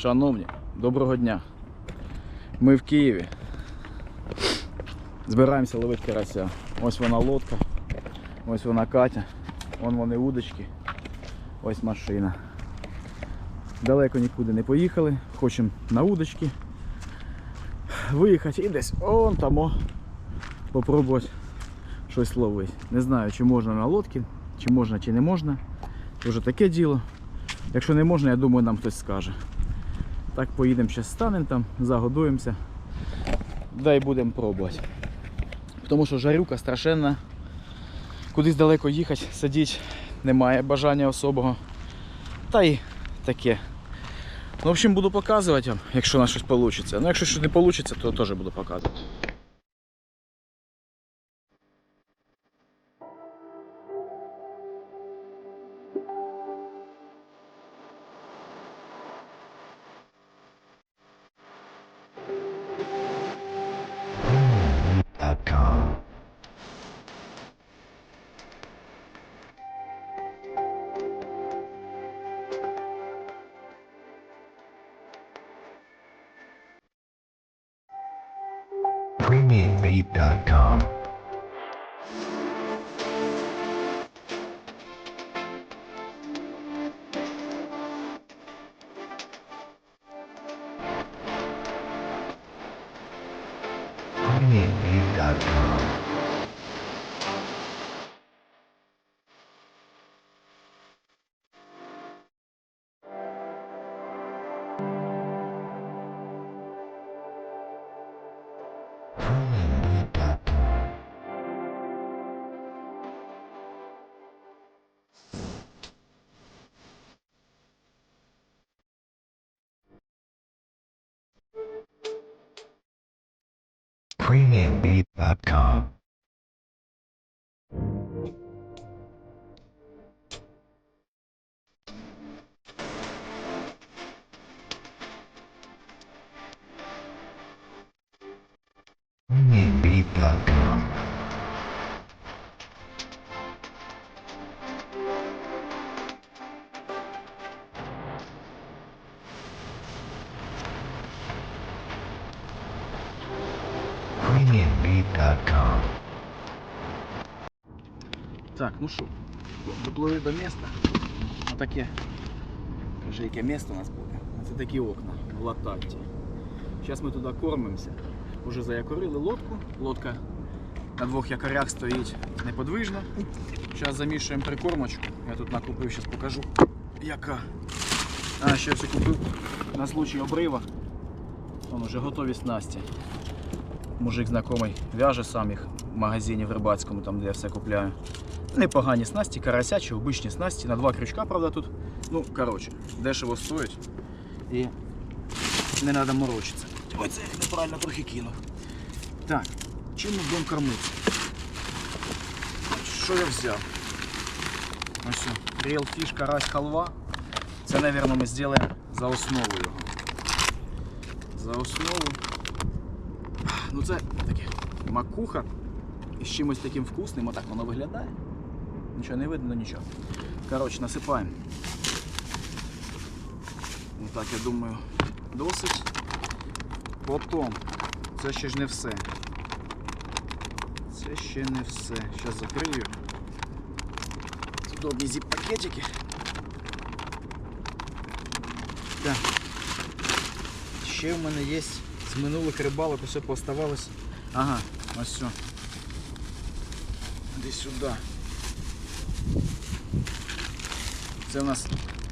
Шановні, доброго дня. Ми в Києві. Збираємося ловити карася. Ось вона лодка, ось вона Катя, вон вони удочки, ось машина. Далеко нікуди не поїхали, хочемо на удочки виїхати і десь он там попробувати щось ловити. Не знаю, чи можна на лодці, чи можна, чи не можна. Вже таке діло. Якщо не можна, я думаю, нам хтось скаже. Так поїдемо ще станемо там, загодуємося. Да і будемо пробувати. Тому що жарюка страшенна. Кудись далеко їхати, сидіти немає бажання особого. Та й таке. Ну, в общем, буду показувати вам, якщо на щось вийде. Ну, якщо щось не вийде, то теж буду показувати. GreenMeatMeat.com. PremiumBeat.com. PremiumBeat.com. доплили до міста. Отаке. Каже, яке місто у нас буде. Це такі окна в лататті. Зараз ми туди кормимося. Уже заякорили лодку. Лодка на двох якорях стоїть неподвижно. Зараз замішуємо прикормочку. Я тут накупив, зараз покажу. Яка. А, ще все купив на случай обрива. Вон уже готові снасті. Мужик знайомий в'яже сам їх в магазині в рибацькому, там де я все купляю. Непогані снасті, карасячі, обичні снасті. На два крючка, правда, тут. Ну, коротше, дешево стоять. І не треба морочитися. Ой, це неправильно трохи кинув. Так, чим ми будемо кормитися? Що я взяв? Ось Real Fish, карась, халва. Це, мабуть, ми зробимо за основу його. За основу. Ну це таке макуха із чимось таким вкусним, отак воно виглядає. Нічого не видно, нічого. Коротше, насипаємо. Ну так, я думаю, досить. Потім, це ще ж не все. Це ще не все. Зараз закрию. Удобні зіп-пакетики. Так. Ще в мене є з минулих рибалок усе пооставалось. Ага, ось все. Іди сюди. Це у нас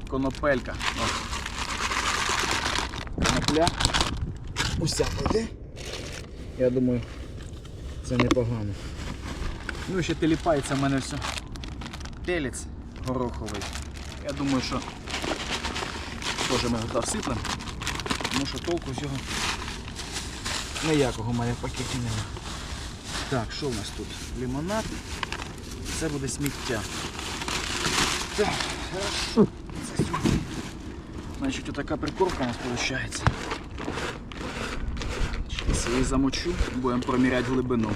конопелька. О. Конопля. Уся пойде. Я думаю, це непогано. Ну ще теліпається в мене все. Телець гороховий. Я думаю, що теж ми його всиплемо. Тому що толку з його ніякого в пакеті немає. Так, що в нас тут? Лимонад. Це буде сміття. Так. Значить, отака прикормка у нас виходить. Зараз її замочу, будемо проміряти глибину.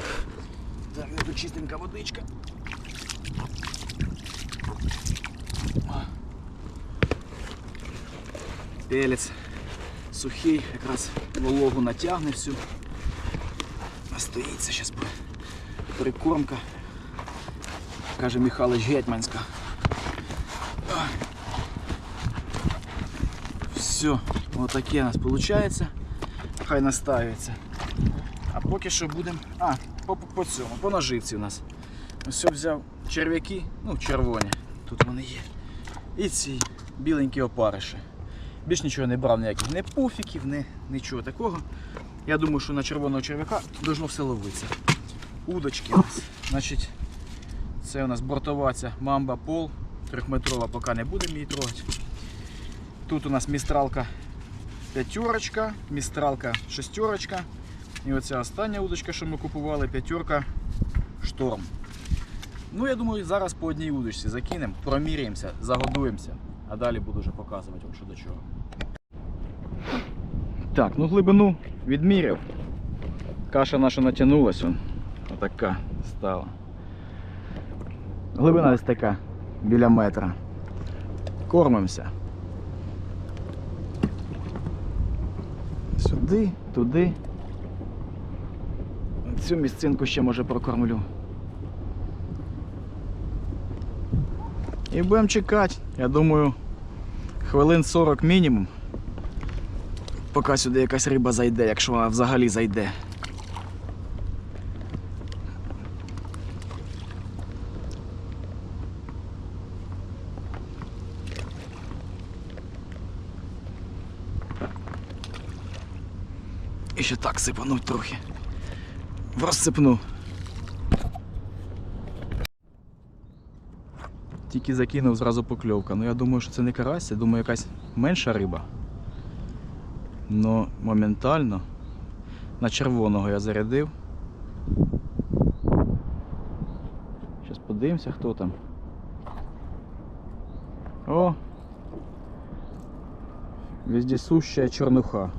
Так, ну тут чистенька водичка. Пелець сухий, якраз вологу натягне всю. Настоїться буде прикормка. Каже Михайлович Гетьманська. А. Все, отаке у нас виходить. Хай настаюється. А поки що будемо. А, по, по, по цьому, по наживці у нас. Ось взяв черв'яки, ну червоні, тут вони є. І ці біленькі опариші. Більш нічого не брав ніяких не пуфіків, не нічого такого. Я думаю, що на червоного черв'яка должно все ловитися. Удочки у нас. Значить, це у нас бортова мамба пол. Трьохметрова поки не будемо її трогати. Тут у нас містралка п'ятерочка, містралка шестерочка. І оця остання удочка, що ми купували, п'ятерка шторм. Ну, я думаю, зараз по одній удочці закинемо, проміряємося, загодуємося, а далі буду вже показувати вам що до чого. Так, ну глибину відміряв. Каша наша натягнулась, он. Отака стала. Глибина десь така, біля метра. Кормимося. Сюди, туди. Цю місцинку ще може прокормлю. І будемо чекати. Я думаю, хвилин 40 мінімум. Поки сюди якась риба зайде, якщо вона взагалі зайде. І ще так сипануть трохи. Розсипну. Тільки закинув зразу покльовка. Ну я думаю, що це не карась, я думаю, якась менша риба. Но моментально на червоного я зарядив. Зараз подивимося, хто там. О! Вездесущая чернуха.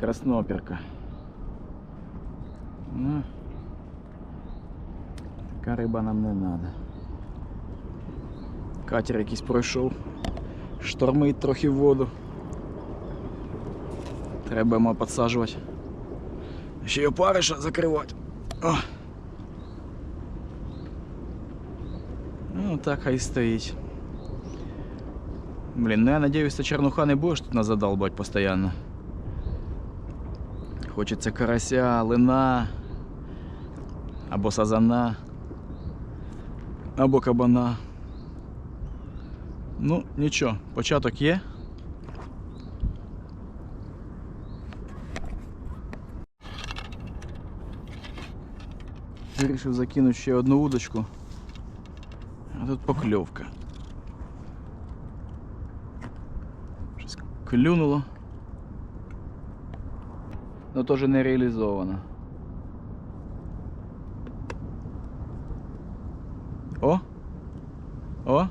Красноперка. Ну, така риба нам не треба. Катер якийсь пройшов. Штормить трохи в воду. Треба йому підсаджувати. Ще й опариша закривати. О. Ну так хай стоїть. Блін, ну я надіюсь, ця чернуха не будеш тут нас задолбать постійно. Хочеться карася, лина, або сазана, або кабана. Ну, нічого, початок є. Вирішив закинути ще одну удочку. А тут покльовка. Щось клюнуло. Но теж не реалізовано. О! О!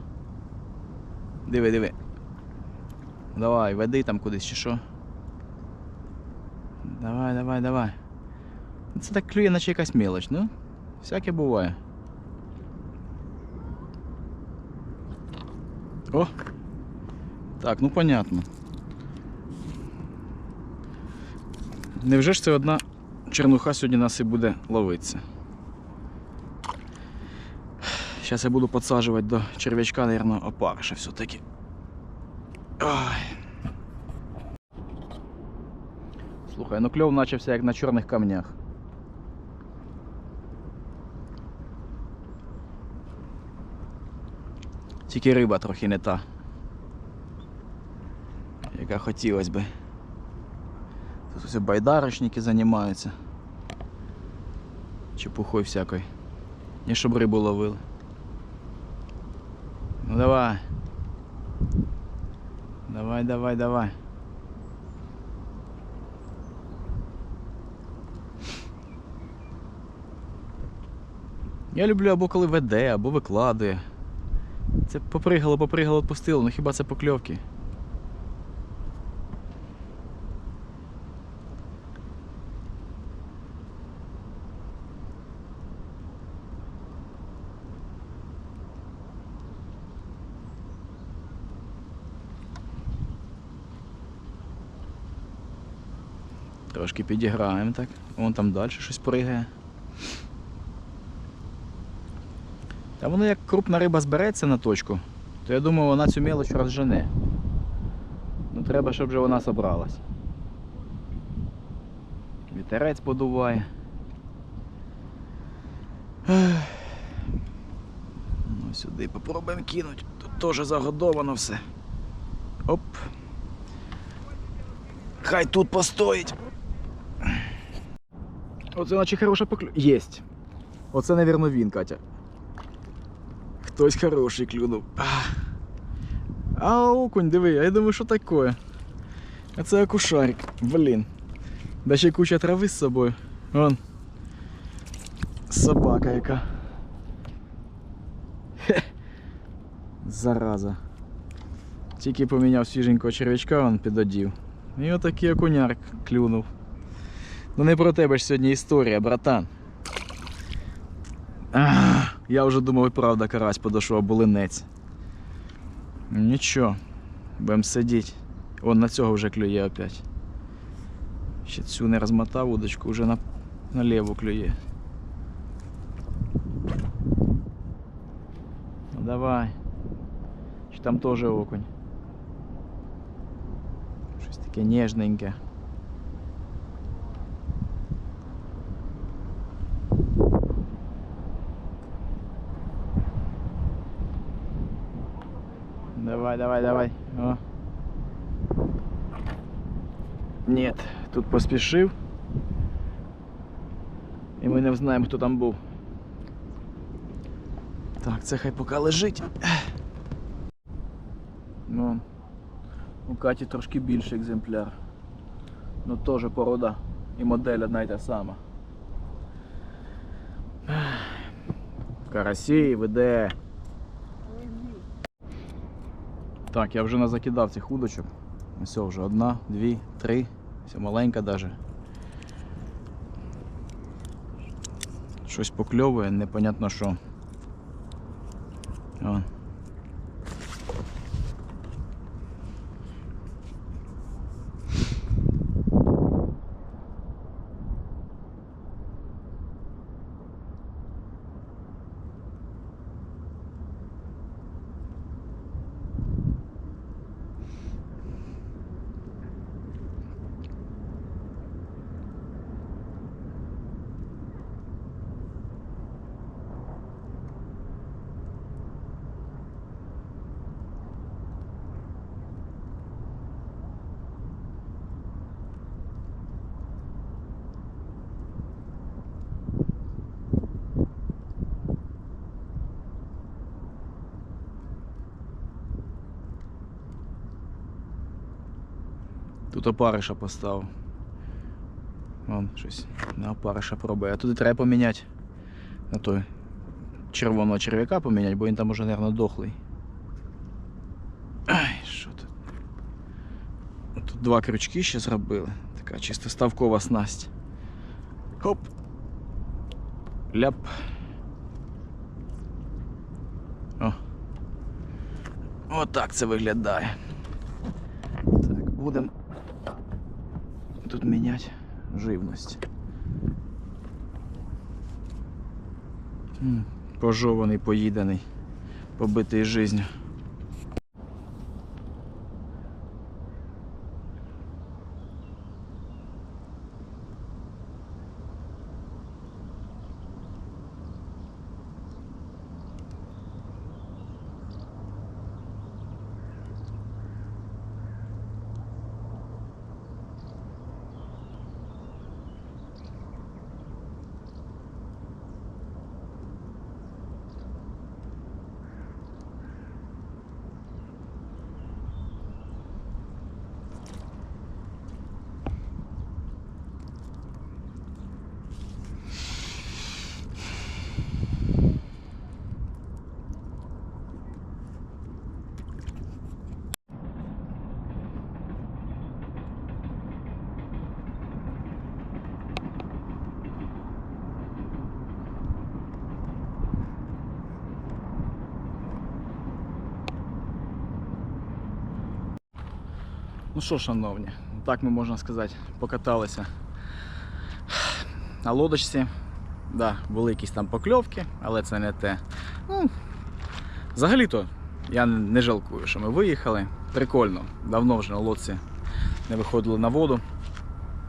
Диви, диви. Давай, веди там кудись чи що. Давай, давай, давай. Це так клює, наче якась мелоч, ну? Всяке буває. О! Так, ну понятно. Невже ж це одна чернуха сьогодні нас і буде ловитися? Зараз я буду підсаджувати до черв'ячка, мабуть, опариша все-таки. Слухай, ну кльов начався як на чорних камнях. Тільки риба трохи не та. Яка хотілося би. Тут ось байдарочники займаються. Чепухою всякою. Не щоб рибу ловили. Ну давай. Давай, давай, давай. Я люблю або коли веде, або викладує. Це попригало, попригало, відпустило, ну хіба це покльовки? Трошки підіграємо так. Вон там далі щось пригає. Та воно як крупна риба збереться на точку, то я думаю, вона цю мелоч розжене. Ну треба, щоб вже вона собралась. Вітерець подуває. Ну, сюди попробуємо кинути. Тут теж загодовано все. Оп. Хай тут постоїть. Оце наче хороша поклю... Єсть. Оце, навірно, він, Катя. Хтось хороший клюнув. А окунь, диви, а я думаю, що таке. А це акушарик. Блін. Да ще куча трави з собою. Вон. Собака яка. Хе. Зараза. Тільки поміняв свіженького черв'ячка, он підодів. І отакий окуняр клюнув. Ну не про тебе ж сьогодні історія, братан. Ах, я вже думав, і правда карась подошов, а булинець. Нічого, будемо сидіти. Вон на цього вже клює опять. Ще цю не розмотав удочку, вже на, на ліву клює. Ну давай. Чи там теж окунь? Щось таке ніжненьке. Давай, давай, давай. О. Нет, тут поспішив. І ми не знаємо, хто там був. Так, це хай поки лежить. Ну, у Каті трошки більший екземпляр. Ну теж порода і модель одна й та сама. Карасі веде. Так, я вже назакидав цих удочок. Все, вже одна, дві, три. Все маленька даже. Щось покльовує, непонятно що. О. Тут опариша поставив. Вон щось на опариша пробує. А туди треба поміняти. На той червоного черв'яка поміняти, бо він там уже, мабуть, дохлий. Ай, що тут? Тут два крючки ще зробили. Така чисто ставкова снасть. Хоп. Ляп. О. Отак це виглядає. Так, будемо тут міняти живність. Пожований, поїданий, побитий жизнью. Ну що, шановні, так ми можна сказати, покаталися на лодочці. Да, були якісь там покльовки, але це не те. Ну, взагалі-то я не жалкую, що ми виїхали. Прикольно. Давно вже на лодці не виходили на воду.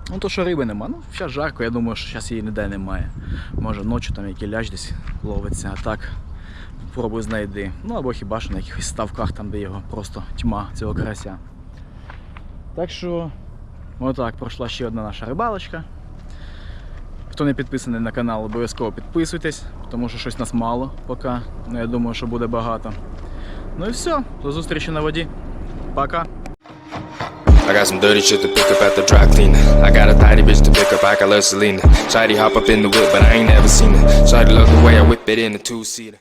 Ну, то що риби нема. Ну, зараз жарко, я думаю, що зараз її ніде немає. Може ночі там який ляж десь ловиться, а так пробуй знайди. Ну або хіба що на якихось ставках, там, де його просто тьма цього карася. Так що, отак пройшла ще одна наша рибалочка. Хто не підписаний на канал, обов'язково підписуйтесь, тому що щось нас мало поки. Ну я думаю, що буде багато. Ну і все, до зустрічі на воді. Пока. I got some dirty shit to pick up at the dry cleaner. I got a tidy bitch to pick up, I got love Selena. Shady hop up in the whip, but I ain't never seen her. Shady love the way I whip it in a two seater.